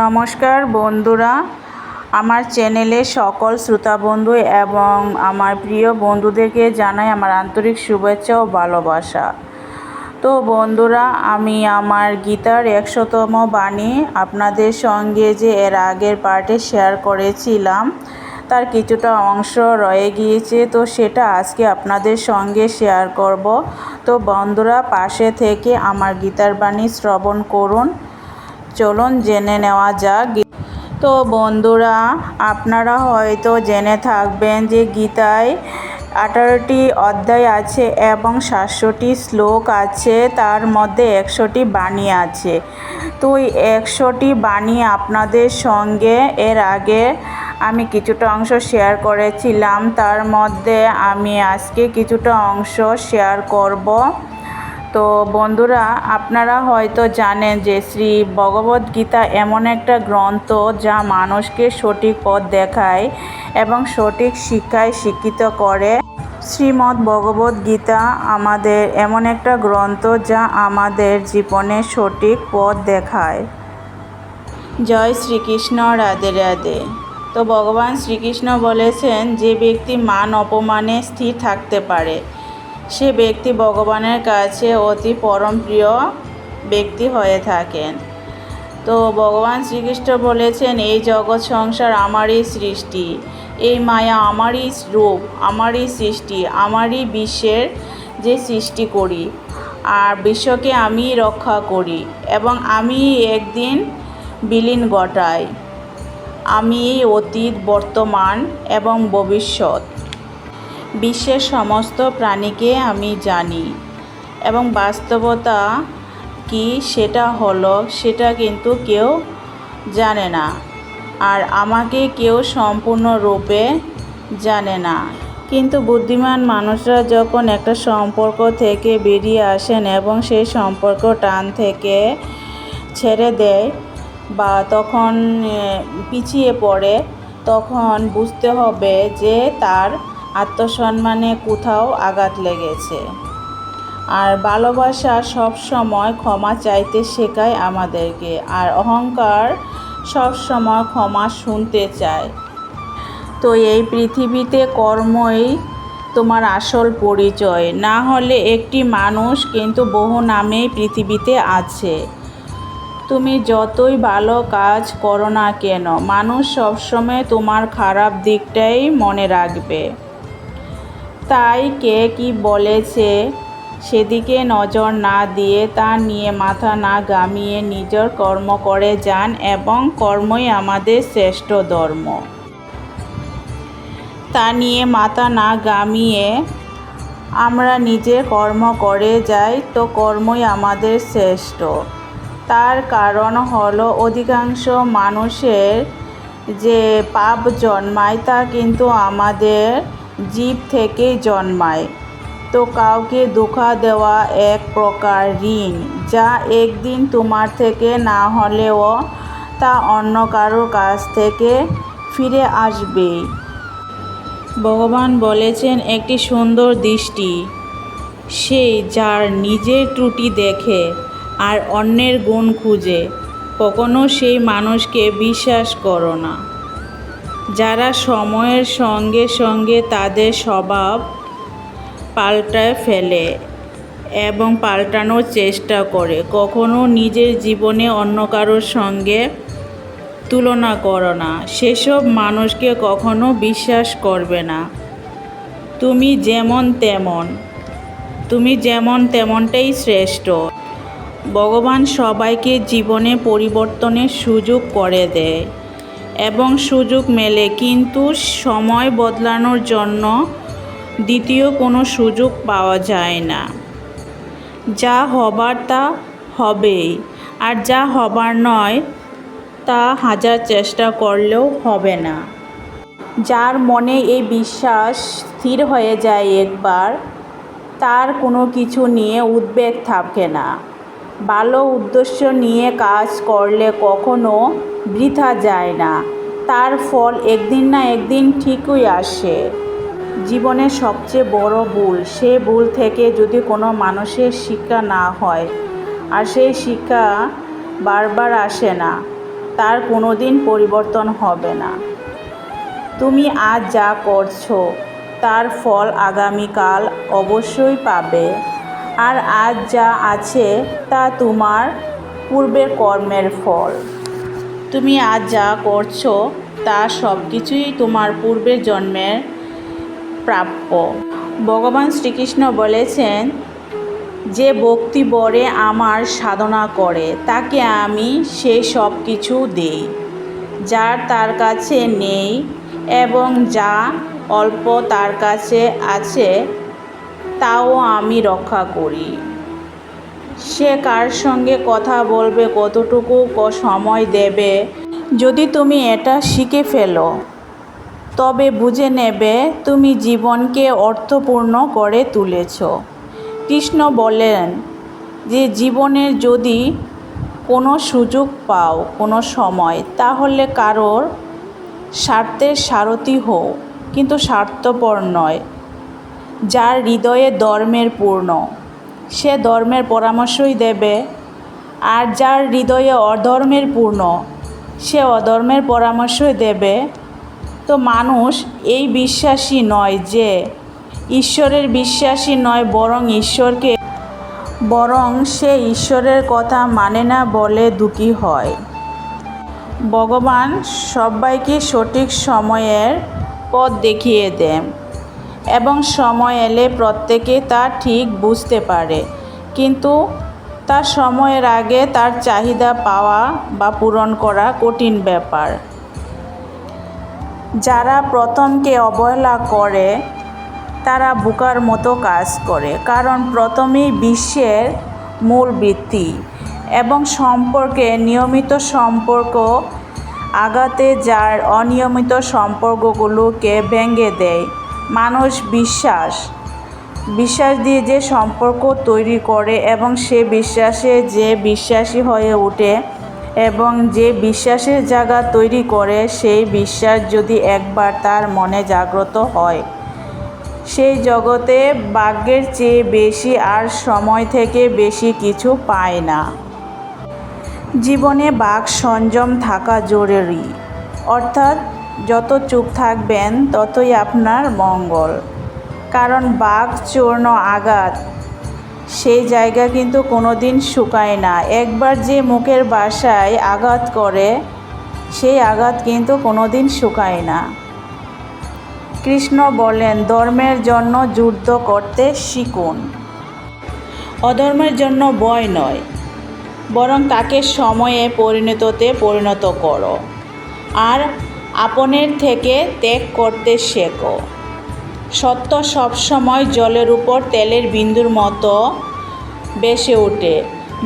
নমস্কার বন্ধুরা, আমার চ্যানেলে সকল শ্রোতা বন্ধু এবং আমার প্রিয় বন্ধুদেরকে জানাই আমার আন্তরিক শুভেচ্ছা ও ভালোবাসা। তো বন্ধুরা, আমি আমার গীতার একশোতম বাণী আপনাদের সঙ্গে যে এর আগের পার্টে শেয়ার করেছিলাম, তার কিছুটা অংশ রয়ে গিয়েছে, তো সেটা আজকে আপনাদের সঙ্গে শেয়ার করব। তো বন্ধুরা, পাশে থেকে আমার গীতার বাণী শ্রবণ করুন। চলুন জেনে নেওয়া যাক তো বন্ধুরা, আপনারা হয়তো জেনে থাকবেন যে গীতায় আঠারোটি অধ্যায় আছে এবং সাতশোটি শ্লোক আছে, তার মধ্যে একশোটি বাণী আছে। তো একশোটি বাণী আপনাদের সঙ্গে, এর আগে আমি কিছুটা অংশ শেয়ার করেছিলাম, তার মধ্যে আমি আজকে কিছুটা অংশ শেয়ার করব। তো বন্ধুরা, আপনারা হয়তো জানেন যে শ্রী ভগবদ্গীতা এমন একটা গ্রন্থ যা মানুষকে সঠিক পথ দেখায় এবং সঠিক শিক্ষায় শিক্ষিত করে। শ্রীমদ্ ভগবদ্গীতা আমাদের এমন একটা গ্রন্থ যা আমাদের জীবনে সঠিক পথ দেখায়। জয় শ্রীকৃষ্ণ, রাধে রাধে। তো ভগবান শ্রীকৃষ্ণ বলেছেন, যে ব্যক্তি মান অপমানে স্থির থাকতে পারে সে ব্যক্তি ভগবানের কাছে অতি পরম প্রিয় ব্যক্তি হয়ে থাকেন। তো ভগবান শ্রীকৃষ্ণ বলেছেন, এই জগৎ সংসার আমারই সৃষ্টি। এই মায়া আমারই রূপ, আমারই সৃষ্টি, আমারই বিশ্বের যে সৃষ্টি করি। আর বিশ্বকে আমি রক্ষা করি এবং আমি একদিন বিলীন ঘটাই। আমি অতীত, বর্তমান এবং ভবিষ্যৎ। বিশ্বের সমস্ত প্রাণীকে আমি জানি। এবং বাস্তবতা কি সেটা হলো, সেটা কিন্তু কেউ জানে না। আর আমাকে কেউ সম্পূর্ণরূপে জানে না। কিন্তু বুদ্ধিমান মানুষরা যখন একটা সম্পর্ক থেকে বেরিয়ে আসেন এবং সেই সম্পর্ক টান থেকে ছেড়ে দেয় বা তখন পিছিয়ে পড়ে, তখন বুঝতে হবে যে তার আত্মসম্মানে কোথাও আঘাত লেগেছে। আর ভালোবাসা সব সময় ক্ষমা চাইতে শেখায় আমাদেরকে, আর অহংকার সব সময় ক্ষমা শুনতে চায়। তো এই পৃথিবীতে কর্মই তোমার আসল পরিচয়। না হলে একটি মানুষ কিন্তু বহু নামেই পৃথিবীতে আছে। তুমি যতই ভালো কাজ করো না কেন, মানুষ সবসময় তোমার খারাপ দিকটাই মনে রাখবে। তাই কে কি বলেছে সেদিকে নজর না দিয়ে তা নিয়ে মাথা না গামিয়ে নিজের কর্ম করে যান এবং কর্মই আমাদের শ্রেষ্ঠ ধর্ম। তা নিয়ে মাথা না গামিয়ে আমরা নিজে কর্ম করে যাই তো কর্মই আমাদের শ্রেষ্ঠ। তার কারণ হলো অধিকাংশ মানুষের যে পাপ জন্মায় তা কিন্তু আমাদের জীব থেকেই জন্মায়। তো কাউকে ধোঁকা দেওয়া এক প্রকার ঋণ, যা একদিন তোমার থেকে না হলেও তা অন্য কারোর কাছ থেকে ফিরে আসবেই ভগবান বলেছেন, একটি সুন্দর দৃষ্টি। সেই যার নিজের ত্রুটি দেখে আর অন্যের গুণ খুঁজে, কখনো সেই মানুষকে বিশ্বাস করো না। যারা সময়ের সঙ্গে সঙ্গে তাদের স্বভাব পাল্টায় ফেলে এবং পাল্টানোর চেষ্টা করে, কখনো নিজের জীবনে অন্য কারোর সঙ্গে তুলনা করো না। সেসব মানুষকে কখনো বিশ্বাস করবে না। তুমি যেমন তেমন, তুমি যেমন তেমনটাই শ্রেষ্ঠ। ভগবান সবাইকে জীবনে পরিবর্তনের সুযোগ করে দেয়। এবং সুযোগ মেলে, কিন্তু সময় বদলানোর জন্য দ্বিতীয় কোনো সুযোগ পাওয়া যায় না। যা হবার তা হবেই, আর যা হবার নয় তা হাজার চেষ্টা করলেও হবে না। যার মনে এই বিশ্বাস স্থির হয়ে যায় একবার, তার কোনো কিছু নিয়ে উদ্বেগ থাকে না। ভালো উদ্দেশ্য নিয়ে কাজ করলে কখনো বৃথা যায় না। তার ফল একদিন না একদিন ঠিকই আসে। জীবনের সবচেয়ে বড় ভুল, সে ভুল থেকে যদি কোনো মানুষের শিক্ষা না হয়, আর সেই শিক্ষা বারবার আসে না, তার কোনো দিন পরিবর্তন হবে না। তুমি আজ যা করছ, তার ফল আগামীকাল অবশ্যই পাবে। আর আজ যা আছে তা তোমার পূর্বের কর্মের ফল। তুমি আজ যা করছ, তা সব কিছুই তোমার পূর্বের জন্মের প্রাপ্য। ভগবান শ্রীকৃষ্ণ বলেছেন, যে ভক্তি বরে আমার সাধনা করে, তাকে আমি সে সব কিছু দেই। যার তার কাছে নেই এবং যা অল্প তার কাছে আছে তাও আমি রক্ষা করি। সে কার সঙ্গে কথা বলবে, কতটুকু সময় দেবে, যদি তুমি এটা শিখে ফেলো, তবে বুঝে নেবে তুমি জীবনকে অর্থপূর্ণ করে তুলেছ। কৃষ্ণ বলেন যে, জীবনের যদি কোনো সুযোগ পাও, কোনো সময়, তাহলে কারোর স্বার্থের সারথি হও, কিন্তু স্বার্থপর নয়। যার হৃদয়ে ধর্মের পূর্ণ। সে ধর্মের পরামর্শই দেবে আর যার হৃদয়ে অধর্মের পূর্ণ, সে অধর্মের পরামর্শই দেবে। তো মানুষ এই বিশ্বাসী নয় যে ঈশ্বরের বিশ্বাসী নয় বরং ঈশ্বরকে, বরং সে ঈশ্বরের কথা মানে না বলে দুঃখী হয়। ভগবান সবাইকে সঠিক সময়ের পথ দেখিয়ে দেন। এবং সময় এলে প্রত্যেকে তা ঠিক বুঝতে পারে। কিন্তু তার সময়ের আগে তার চাহিদা পাওয়া বা পূরণ করা কঠিন ব্যাপার। যারা প্রথমকে অবহেলা করে, তারা বোকার মতো কাজ করে। কারণ প্রথমেই বিশ্বের মূল বৃত্তি এবং সম্পর্কে নিয়মিত সম্পর্ক আঘাতে যার অনিয়মিত সম্পর্কগুলোকে ভেঙে দেয়। মানুষ বিশ্বাস। বিশ্বাস দিয়ে যে সম্পর্ক তৈরি করে এবং সে বিশ্বাসে যে বিশ্বাসী হয়ে ওঠে এবং যে বিশ্বাসের জায়গা তৈরি করে, সেই বিশ্বাস যদি একবার তার মনে জাগ্রত হয়, সেই জগতে ভাগ্যের চেয়ে বেশি আর সময় থেকে বেশি কিছু পায় না। জীবনে বাক সংযম থাকা জরুরি। অর্থাৎ যত চুপ থাকবেন, ততই আপনার মঙ্গল। কারণ বাঘ চূর্ণ আঘাত, সেই জায়গা কিন্তু কোনো দিন শুকায় না। একবার যে মুখের বাসায় আঘাত করে, সেই আঘাত কিন্তু কোনো দিন শুকায় না। কৃষ্ণ বলেন, ধর্মের জন্য যুদ্ধ করতে শিখুন। অধর্মের জন্য ভয় নয়, বরং তাকে সময়ে পরিণততে পরিণত করো। আর আপনের থেকে ত্যাগ করতে শেখো। সত্য সবসময় জলের উপর তেলের বিন্দুর মতো বেসে ওঠে।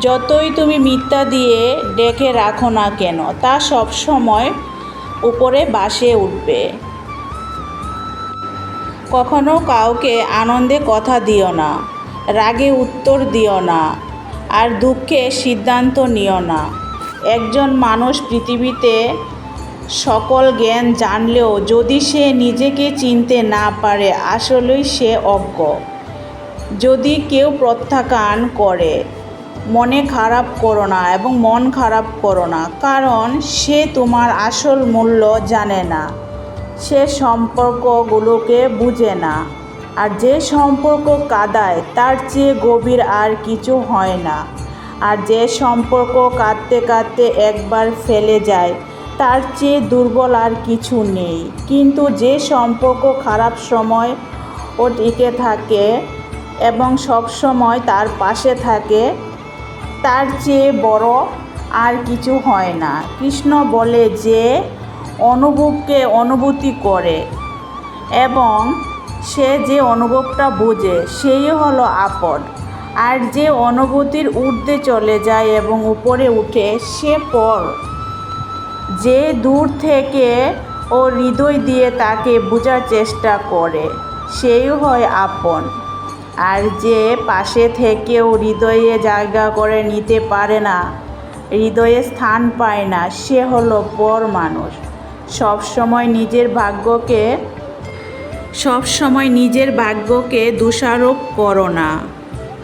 যতই তুমি মিথ্যা দিয়ে ডেকে রাখো না কেন, তা সবসময় উপরে বাসে উঠবে। কখনো কাউকে আনন্দে কথা দিও না, রাগে উত্তর দিও না, আর দুঃখে সিদ্ধান্ত নিও না। একজন মানুষ পৃথিবীতে সকল জ্ঞান জানলেও যদি সে নিজেকে চিনতে না পারে, আসলেই সে অজ্ঞ। যদি কেউ প্রত্যাখ্যান করে, মনে খারাপ করো না এবং মন খারাপ করো না, কারণ সে তোমার আসল মূল্য জানে না। সে সম্পর্কগুলোকে বুঝে না। আর যে সম্পর্ক কাদায়, তার চেয়ে গভীর আর কিছু হয় না। আর যে সম্পর্ক কাঁদতে কাঁদতে একবার ফেলে যায় তার চেয়ে দুর্বল আর কিছু নেই। কিন্তু যে সম্পর্ক খারাপ সময় ও টিকে থাকে এবং সব সময় তার পাশে থাকে, তার চেয়ে বড় আর কিছু হয় না। কৃষ্ণ বলে যে, অনুভবকে অনুভূতি করে এবং সে যে অনুভবটা বোঝে, সেই হলো আপদ। আর যে অনুভূতির ঊর্ধ্বে চলে যায় এবং উপরে উঠে, সে পর যে দূর থেকে ও হৃদয় দিয়ে তাকে বোঝার চেষ্টা করে সেই হয় আপন। আর যে পাশে থেকেও হৃদয়ে জায়গা করে নিতে পারে না, হৃদয়ে স্থান পায় না, সে হলো পর মানুষ। সবসময় নিজের ভাগ্যকে, সবসময় নিজের ভাগ্যকে দোষারোপ করো না।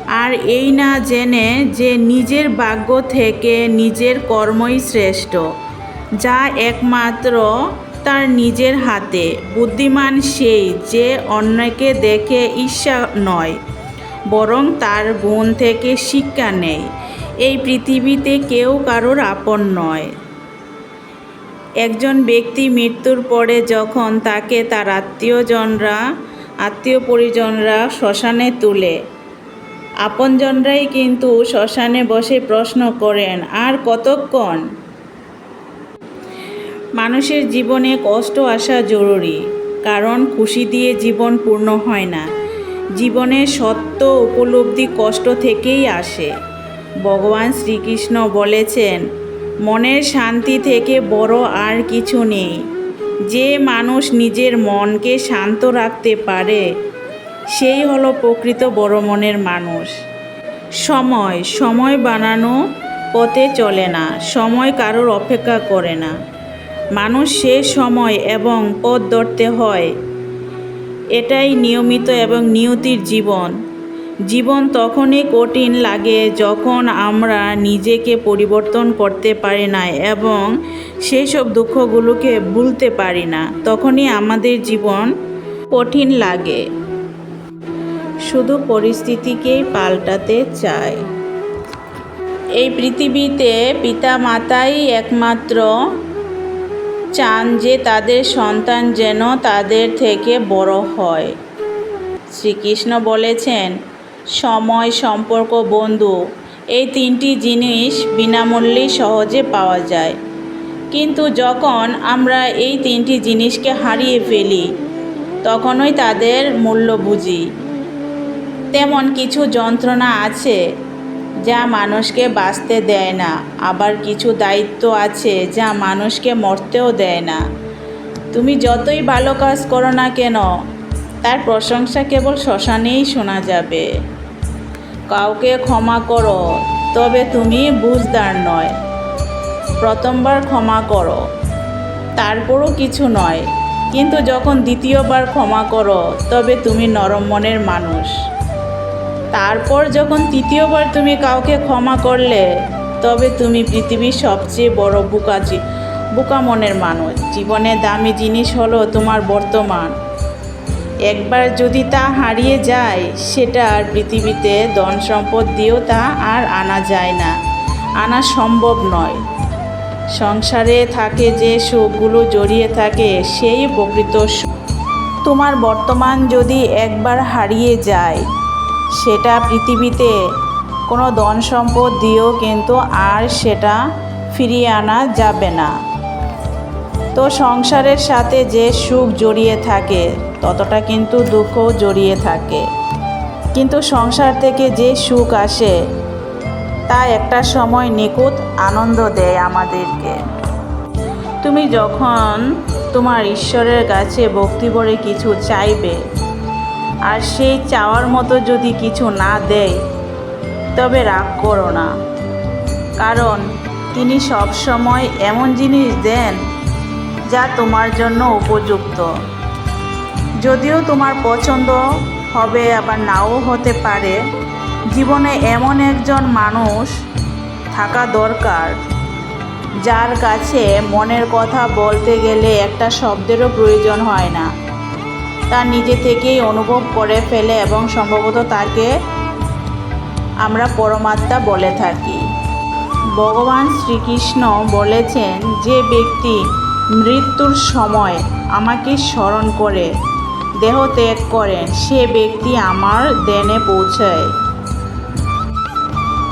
আর এই না জেনে যে নিজের ভাগ্য থেকে নিজের কর্মই শ্রেষ্ঠ যা একমাত্র তার নিজের হাতে। বুদ্ধিমান সেই যে অন্যকে দেখে ঈর্ষা নয়, বরং তার গুণ থেকে শিক্ষা নেয়। এই পৃথিবীতে কেউ কারোর আপন নয়। একজন ব্যক্তি মৃত্যুর পরে যখন তাকে তার আত্মীয়জনরা আত্মীয় পরিজনরা শ্মশানে তুলে, আপনজনরাই কিন্তু শ্মশানে বসে প্রশ্ন করেন, আর কতক্ষণ? মানুষের জীবনে কষ্ট আসা জরুরি, কারণ খুশি দিয়ে জীবন পূর্ণ হয় না। জীবনের সত্য উপলব্ধি কষ্ট থেকেই আসে। ভগবান শ্রীকৃষ্ণ বলেছেন, মনের শান্তি থেকে বড় আর কিছু নেই। যে মানুষ নিজের মনকে শান্ত রাখতে পারে, সেই হলো প্রকৃত বড় মনের মানুষ। সময় সময় বানানো পথে চলে না, সময় কারোর অপেক্ষা করে না। মানুষ সে সময় এবং পথ ধরতে হয়। এটাই নিয়মিত এবং নিয়তির জীবন। জীবন তখনই কঠিন লাগে যখন আমরা নিজেকে পরিবর্তন করতে পারি না এবং সেই সব দুঃখগুলোকে ভুলতে পারি না। তখনই আমাদের জীবন কঠিন লাগে। শুধু পরিস্থিতিকেই পাল্টাতে চায় এই পৃথিবীতে পিতা মাতাই একমাত্র চান যে তাদের সন্তান যেন তাদের থেকে বড় হয়। শ্রীকৃষ্ণ বলেছেন, সময়, সম্পর্ক, বন্ধু, এই তিনটি জিনিস বিনামূল্যে সহজে পাওয়া যায়। কিন্তু যখন আমরা এই তিনটি জিনিসকে হারিয়ে ফেলি, তখনই তাদের মূল্য বুঝি। তেমন কিছু যন্ত্রণা আছে যা মানুষকে বাঁচতে দেয় না, আবার কিছু দায়িত্ব আছে যা মানুষকে মরতেও দেয় না। তুমি যতই ভালো কাজ করো না কেন, তার প্রশংসা কেবল শ্মশানেই শোনা যাবে। কাউকে ক্ষমা করো, তবে তুমি বুঝদার নয়। প্রথমবার ক্ষমা করো, তারপরও কিছু নয়। কিন্তু যখন দ্বিতীয়বার ক্ষমা করো, তবে তুমি নরম মনের মানুষ। তারপর যখন তৃতীয়বার তুমি কাউকে ক্ষমা করলে, তবে তুমি পৃথিবীর সবচেয়ে বড় বুকাচি বুকা মনের মানুষ। জীবনে দামি জিনিস হলো তোমার বর্তমান। একবার যদি তা হারিয়ে যায়, সেটা আর পৃথিবীতে ধন সম্পদ দিয়েও তা আর আনা যায় না। আনা সম্ভব নয়। সংসারে থাকে যে সুখগুলো জড়িয়ে থাকে, সেই প্রকৃত তোমার বর্তমান যদি একবার হারিয়ে যায় সেটা পৃথিবীতে কোনো ধন সম্পদ দিয়েও কিন্তু আর সেটা ফিরিয়ে আনা যাবে না। তো সংসারের সাথে যে সুখ জড়িয়ে থাকে, ততটা কিন্তু দুঃখও জড়িয়ে থাকে। কিন্তু সংসার থেকে যে সুখ আসে, তা একটা সময় নিখুঁত আনন্দ দেয় আমাদেরকে। তুমি যখন তোমার ঈশ্বরের কাছে ভক্তি ভরে কিছু চাইবে আর সেই চাওয়ার মতো যদি কিছু না দেয়, তবে রাগ করো না। কারণ তিনি সব সময় এমন জিনিস দেন যা তোমার জন্য উপযুক্ত। যদিও তোমার পছন্দ হবে, আবার নাও হতে পারে। জীবনে এমন একজন মানুষ থাকা দরকার, যার কাছে মনের কথা বলতে গেলে একটা শব্দেরও প্রয়োজন হয় না। তা নিজে থেকেই অনুভব করে ফেলে এবং সম্ভবত তাকে আমরা পরমাত্মা বলে থাকি। ভগবান শ্রীকৃষ্ণ বলেছেন, যে ব্যক্তি মৃত্যুর সময় আমাকে স্মরণ করে, দেহ ত্যাগ করেন সে ব্যক্তি আমার দেনে পৌঁছায়।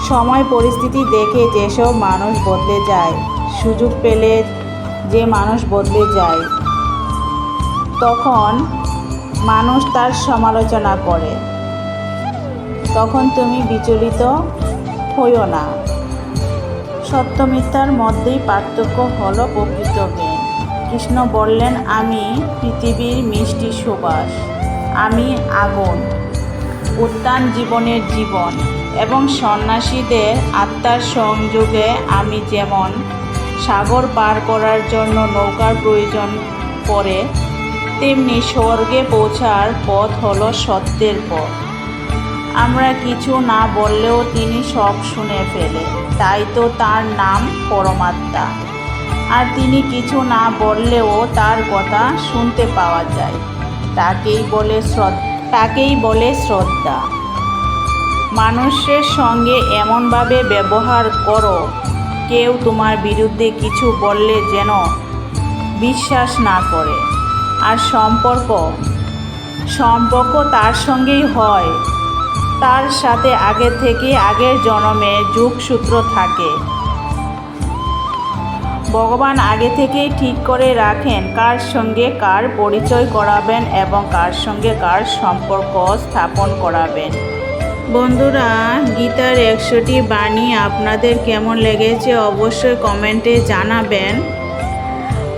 সময় পরিস্থিতি দেখে যেসব মানুষ বদলে যায়, সুযোগ পেলে যে মানুষ বদলে যায়, তখন মানুষ তার সমালোচনা করে। তখন তুমি বিচলিত হইও না। সত্য মিথ্যার মধ্যেই পার্থক্য হলো প্রকৃত জ্ঞান। কৃষ্ণ বললেন, আমি পৃথিবীর মিষ্টি সুবাস। আমি আগুন উত্তান জীবনের জীবন এবং সন্ন্যাসীদের আত্মার সংযোগে আমি যেমন সাগর পার করার জন্য নৌকার প্রয়োজন পড়ে তেমনি স্বর্গে পৌঁছার পথ হল সত্যের পথ। আমরা কিছু না বললেও তিনি সব শুনে ফেলে। তাই তো তার নাম পরমাত্মা। আর তিনি কিছু না বললেও তার কথা শুনতে পাওয়া যায়। তাকেই বলে তাকেই বলে শ্রদ্ধা। মানুষের সঙ্গে এমনভাবে ব্যবহার করো, কেউ তোমার বিরুদ্ধে কিছু বললে যেন বিশ্বাস না করে। আর সম্পর্ক। সম্পর্ক তার সঙ্গেই হয়। তার সাথে আগে থেকে আগের জন্মে যুগসূত্র থাকে। ভগবান আগে থেকেই ঠিক করে রাখেন কার সঙ্গে কার পরিচয় করাবেন এবং কার সঙ্গে কার সম্পর্ক স্থাপন করাবেন। বন্ধুরা, গীতার একশোটি বাণী আপনাদের কেমন লেগেছে অবশ্যই কমেন্টে জানাবেন।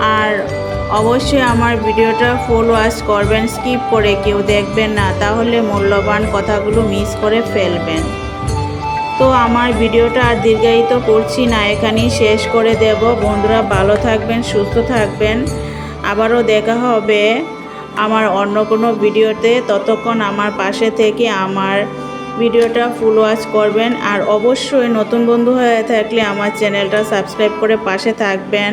আর অবশ্যই আমার ভিডিওটা ফুল ওয়াচ করবেন, স্কিপ করে কেউ দেখবেন না। তাহলে মূল্যবান কথাগুলো মিস করে ফেলবেন। তো আমার ভিডিওটা আর দীর্ঘায়িত করছি না, এখানেই শেষ করে দেব। বন্ধুরা ভালো থাকবেন, সুস্থ থাকবেন। আবারও দেখা হবে আমার অন্য কোনো ভিডিওতে। ততক্ষণ আমার পাশে থেকে আমার ভিডিওটা ফুল ওয়াচ করবেন। আর অবশ্যই নতুন বন্ধু হয়ে থাকলে আমার চ্যানেলটা সাবস্ক্রাইব করে পাশে থাকবেন।